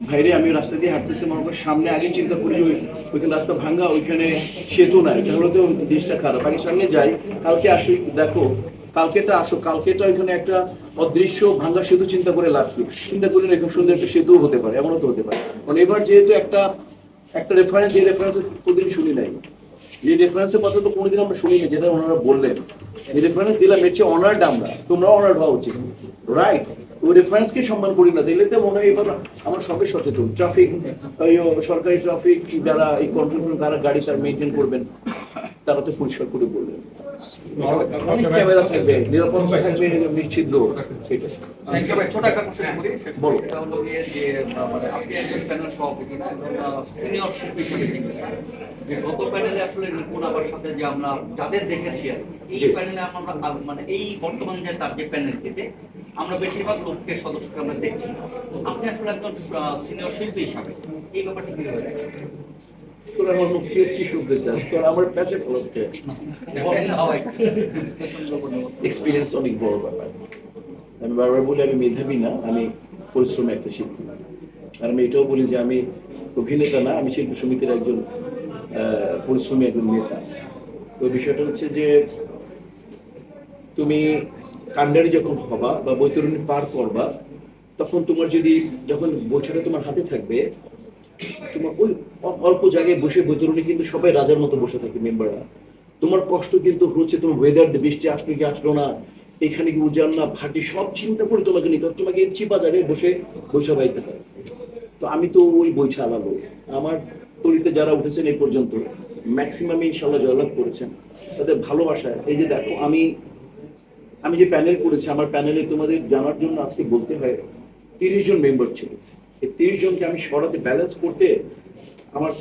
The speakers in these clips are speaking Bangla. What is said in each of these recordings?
ভাইরে, আমি রাস্তা দিয়ে হাঁটতেছি করি সামনে আগে চিন্তা করি যে ওই ওইখানে রাস্তা ভাঙ্গা ওইখানে সেতু নাই। তাহলে তো জিনিসটা খারাপ। আগে সামনে যাই, কালকে আসি দেখো কালকেটা আসো। কালকেটা ওইখানে একটা অদৃশ্য ভাঙ্গা সেতু চিন্তা করে কি? চিন্তা করি না খুব সুন্দর একটা সেতু হতে পারে, এমনও তো হতে পারে। কারণ এবার যেহেতু একটা একটা রেফারেন্স যে রেফারেন্স কোনোদিন শুনি নাই। যে রেফারেন্সের কথা তো কোনোদিন আমরা শুনিনি যেটা ওনারা বললেন। যে রেফারেন্স দিলাম, এর চেয়ে অনার্ড আমরা। তোমরাও অনার্ড হওয়া উচিত। রাইট ওই রেফারেন্সকে সম্মান করি না তাইলে তো মনে হয় এবার আমরা সবাই সচেতন। ট্রাফিক সরকারি ট্রাফিক যারা এই কন্ট্রোল যারা গাড়ি তার মেনটেন করবেন তারা তো পরিষ্কার করে বলবেন। অনেক ক্যামেরা থাকবে নিরাপত্তা থাকবে নিশ্চিত সেটা থ্যাংক ছোট একটা কোশ্চেন করি বলো। এটা হলো যে মানে আপনি একজন প্যানেল সভাপতি সিনিয়র শিল্পী যে গত প্যানেলে আসলে নিপুণ আবার সাথে যে আমরা যাদের দেখেছি আর এই প্যানেলে আমরা মানে এই বর্তমান যে তার যে প্যানেল থেকে আমরা বেশিরভাগ লোককে সদস্যকে আমরা দেখছি। আপনি আসলে একজন সিনিয়র শিল্পী হিসাবে এই ব্যাপারটা কি হয়ে আমার মুখ থেকে কি শুনতে চাস? তোরা আমার প্যাচে ফলসকে এক্সপিরিয়েন্স অনেক বড় ব্যাপার। আমি বারবার বলি আমি মেধাবী না আমি পরিশ্রমী একটা শিল্পী। আর আমি এটাও বলি যে আমি অভিনেতা না আমি শিল্পী সমিতির একজন আহ, পরিশ্রমী একজন নেতা। তো বিষয়টা হচ্ছে যে তুমি কান্ডারি যখন হবা বা বৈতরণী পার করবা, তখন তোমার যদি যখন বৈঠাটা তোমার হাতে থাকবে, তোমার ওই অল্প জায়গায় বসে বৈতরণী কিন্তু সবাই রাজার মতো বসে থাকে মেম্বাররা। তোমার কষ্ট কিন্তু হচ্ছে তোমার ওয়েদার বৃষ্টি আসলো কি আসলো না, এখানে কি উজান না ভাটি, সব চিন্তা করে তোমাকে নিতে হবে। তোমাকে চিপা জায়গায় বসে বৈশা বাইতে হয়। তো আমি তো ওই বইছা আলাবো আমার তরিতে যারা উঠেছেন এই পর্যন্ত ম্যাক্সিমাম ইনশাল্লাহ জয়লাভ করেছেন। তাদের ভালোবাসা, এই যে দেখো, আমি আমি যে প্যানেল করেছি, আমার প্যানেলে তোমাদের জানার জন্য আজকে বলতে হয়, তিরিশ জন মেম্বার ছিল। এই তিরিশ জনকে আমি সরাতে ব্যালেন্স করতে আমার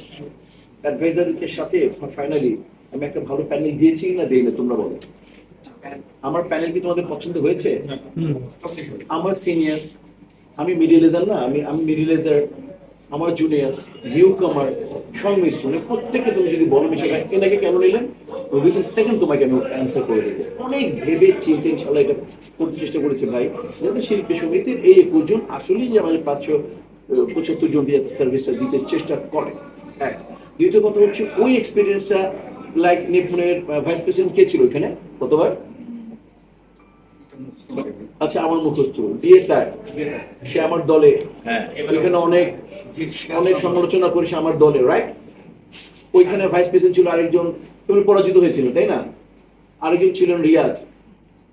অ্যাডভাইজারকে সাথে ফাইনালি আমি একটা ভালো প্যানেল দিয়েছি না দেই না, তোমরা বলো। আমার প্যানেল কি তোমাদের পছন্দ হয়েছে? আমার সিনিয়র্স আমি মিডিলেজার না, আমি আমি মিডিলেজার আমার জুনিয়র্স নিউ কামার সংমিশ্রণে প্রত্যেককে তুমি যদি বলো মিশে এনাকে কেন নিলেন? উইদিন সেকেন্ড তোমাকে আমি অ্যান্সার করে দেবো। অনেক ভেবে চিন্তে ইনশাল্লাহ এটা করতে চেষ্টা করেছি ভাই। যাতে শিল্পী সমিতির এই একুশ জন আসলেই যে আমাদের পাঁচশো পঁচাত্তর জনকে যাতে সার্ভিসটা দিতে চেষ্টা করে। এক। দ্বিতীয় কথা হচ্ছে ওই এক্সপিরিয়েন্সটা লাইক নিপুণের ভাইস প্রেসিডেন্ট কে ছিল ওইখানে কতবার? আচ্ছা আমার মুখস্থ। বিয়ে তার। সে আমার দলে। হ্যাঁ ওইখানে অনেক অনেক সমালোচনা করেছে আমার দলে রাইট ওইখানে ভাইস প্রেসিডেন্ট ছিল আরেকজন উনি পরাজিত হয়েছিল তাই না? আরেকজন ছিলেন রিয়াজ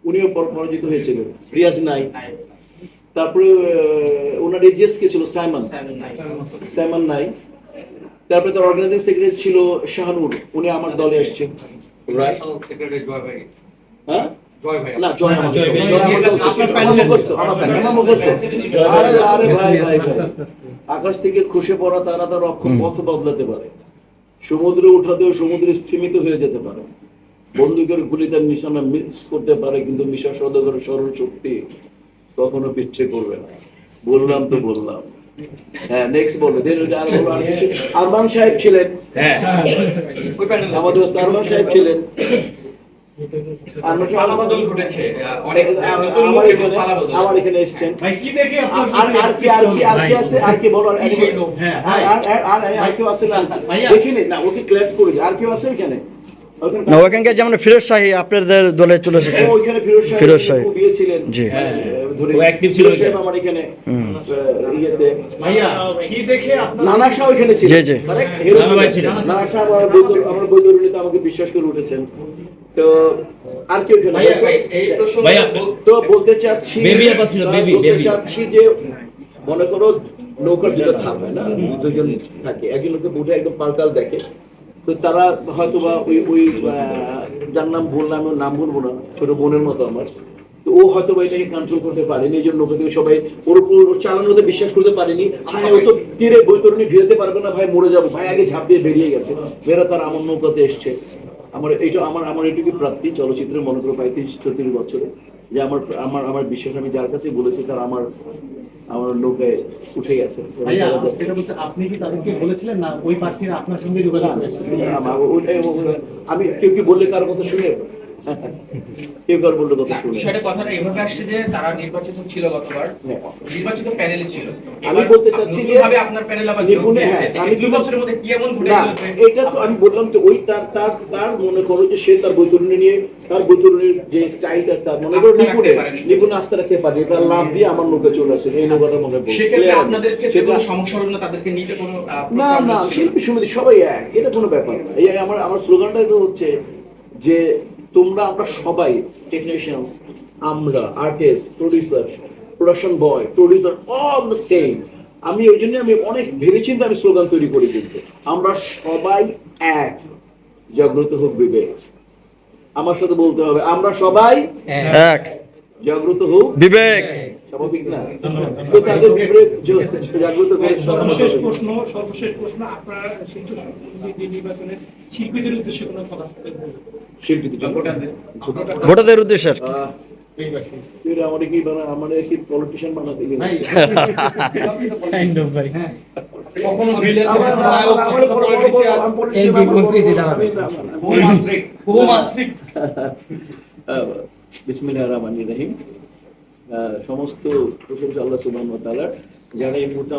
উনিও পরাজিত হয়েছিলেন রিয়াজ নাই তারপরে ওনার এজিএস কে ছিল সাইমন। সাইমন নাই তারপরে তার অর্গানাইজিং সেক্রেটারি ছিল শাহানুর উনি আমার দলে এসছেন রাইট সেক্রেটারি জয় ভাই। হ্যাঁ? ভাই। না জয় আমার ভাই। জয় আমার আপনার আমার প্যানেলে মুখস্থ, আমার প্যানেলে, আমার মুখস্থ। আরে আরে ভাই ভাই ভাই। আকাশ থেকে খসে পড়া তারা তার অক্ষ পথ বদলাতে পারে। সমুদ্রে উঠাতেও সমুদ্রে স্থিমিত হয়ে যেতে পারে। বন্দুকের গুলিতে তার নিশানা মিস করতে পারে কিন্তু মিশা সদগর স্মরণ শক্তি কখনো পিচ্ছে করবে না। বললাম তো বললাম। হ্যাঁ নেক্সট বলবে আরমান সাহেব ছিলেন। হ্যাঁ। আমাদের আরমান সাহেব ছিলেন। পালাবদল ঘটেছে অনেক নতুন আমার লোক পালাবদল। আমার এখানে এসছেন। ভাই কি দেখে আর কি আর কি আর কি আছে? আর কি বলো আর কি সেই লোক? হ্যাঁ, আর আর আর- কেউ আছে না? ভাইয়া। দেখিনি। না ওকে ক্লিয়ার করে। আর কেউ আছে এখানে? না ওখানকার যেমন ফিরোজ শাহী আপনাদের দলে চলে এসেছে। ফিরোজ শাহ জি, তো আর কেউ তো বলতে চাচ্ছি বলতে চাচ্ছি যে মনে করো নৌকার দুটো ধাপ হয় না? দুজন থাকে। একজন লোকে উঠে একদম পাল্টাল দেখে। তারা হয়তো বা ওই ওই যার নাম বললাম নাম বলব না, ছোট বোনের মতো আমার। তো ও হয়তো বা এটাকে কন্ট্রোল করতে পারেনি, এই জন্য সবাই ওর উপর বিশ্বাস করতে পারেনি। ভাই ও তো তীরে বৈতরণী পারবে না, ভাই, মরে যাব। ভাই, আগে ঝাঁপ দিয়ে বেরিয়ে গেছে। মেয়েরা তার আমার নৌকাতে এসছে। আমার এটা আমার আমার এটুকু প্রাপ্তি চলচ্চিত্রে মনে করো পঁয়ত্রিশ, ছত্রিশ বছরে। যে আমার আমার আমার বিশ্বাস আমি যার কাছে বলেছি তার আমার আমার লোকে উঠে গেছে। আপনি কি তাদেরকে বলেছিলেন না? ওই প্রার্থীরা আপনার সঙ্গে যোগাযোগ আমি কেউ কি বললে কারও কথা শুনে? কার বলল কথা না, শুনে। বিষয়টা কথাটা এভাবে আসছে যে তারা নির্বাচিত ছিল গতবার নির্বাচিত প্যানেলে ছিল। আমি বলতে চাচ্ছি যে নতুনভাবে আপনার প্যানেল আবার নিপুণে হ্যাঁ, আমি দুই বছরের মধ্যে কি এমন ঘটে গেল এটা তো আমি বললাম তো ওই তার তার তার মনে করো যে সে তার বৈতরণী নিয়ে তার বৈতরণীর যে স্টাইলটা তার মনে করো নিপুণে নিপুণে আস্থা রাখতে পারে তার লাভ দিয়ে আমার নৌকা চলে আসে এই নৌকাটা মনে পড়ে। সেক্ষেত্রে আপনাদের ক্ষেত্রে কোনো সমস্যা হলো না? তাদেরকে নিতে কোনো না না? শিল্পী সমিতি সবাই এক এটা কোনো ব্যাপার না। এই আমার আমার স্লোগানটাই তো হচ্ছে যে তোমরা আমরা সবাই টেকনিশিয়ানস আমরা artist producer production boy producer all the same আমি ওই জন্য আমি অনেক ভেবেচিন্তে আমি স্লোগান তৈরি করি কিন্তু। আমরা সবাই এক। জাগ্রত হোক বিবেক। আমার সাথে বলতে হবে আমরা সবাই এক। জাগ্রত হোক বিবেক। স্বাভাবিক না? তো তাদের বিবেক জাগ্রত করে সর্বশেষ প্রশ্ন সর্বশেষ প্রশ্ন আপনারা শিশু শিল্পীদের উদ্দেশ্যে কোনো কথা শিল্পীদের ভোটারদের। উদ্দেশ্যে আহ, তুই রে কি আমারে কি পলিটিশিয়ান বানাতে গেলি? কখনো বিলের আমার আমার আমার বড় বড় বড় আমি politician, আমার বড় বড়- আমি না, না, না। বহুমাত্রিক। বহুমাত্রিক বিসমিল্লাহির রহমানির রহিম। সমস্ত প্রশংসা আল্লাহ সুবাহ যারা এই মুহূর্তে